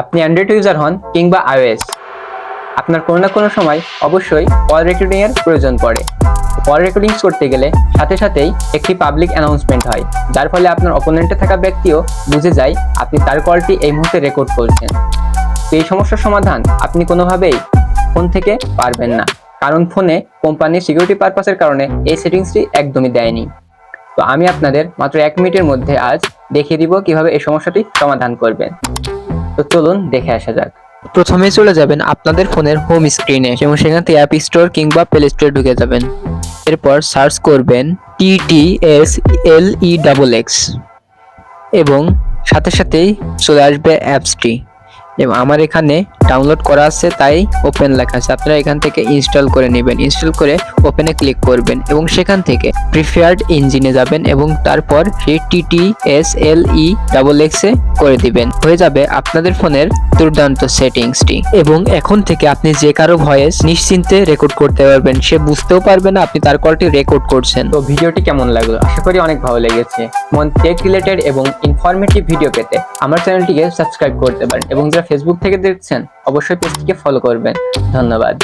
আপনি Android user হন কিংবা আইওএস আপনার কোনো না কোনো সময় অবশ্যই কল রেকর্ডিং এর প্রয়োজন পড়ে। কল রেকর্ডিং করতে গেলে সাথে সাথেই একটি পাবলিক অ্যানাউন্সমেন্ট হয়, যার ফলে আপনার অপোনেন্টে থাকা ব্যক্তিও বুঝে যায় আপনি তার কলটি এই মুহূর্তে রেকর্ড করছেন। তো এই সমস্যার সমাধান আপনি কোনোভাবেই ফোন থেকে পারবেন না, কারণ ফোনে কোম্পানির সিকিউরিটি পারপাসের কারণে এই সেটিংসটি একদমই দেয়নি। তো আমি আপনাদের মাত্র এক মিনিটের মধ্যে আজ দেখিয়ে দিব কীভাবে এই সমস্যাটি সমাধান করবেন। তো চলুন দেখে আসা যাক। প্রথমে চলে যাবেন আপনাদের ফোনের হোম স্ক্রিনে এবং সেখান থেকে অ্যাপ স্টোর কিংবা প্লে স্টোরে ঢুকে যাবেন। এরপর সার্চ করবেন T T S L E double X এবং সাথে সাথেই চলে আসবে অ্যাপসটি আমার এখানে ডাউনলোড করা আছে, তাই ওপেন লেখা আছে। আপনারা এখান থেকে ইনস্টল করে নেবেন। ইনস্টল করে ওপেনে ক্লিক করবেন এবং সেখান থেকে প্রিফেয়ার্ড ইঞ্জিনে যাবেন এবং তারপর সেই TT S L E double X করে দিবেন। হয়ে যাবে আপনাদের ফোনের দুর্দান্ত সেটিংসটি। এবং এখন থেকে আপনি যে কারও ভয়েস নিশ্চিন্তে রেকর্ড করতে পারবেন, সে বুঝতেও পারবে না আপনি তার কলটি রেকর্ড করছেন। তো ভিডিওটি কেমন লাগল? আশা করি অনেক ভালো লেগেছে। মন টেক রিলেটেড এবং ইনফরমেটিভ ভিডিও পেতে আমার চ্যানেলটিকে সাবস্ক্রাইব করতে পারেন এবং যারা ফেসবুক থেকে দেখছেন অবশ্যই পেজটিকে ফলো করবেন। ধন্যবাদ।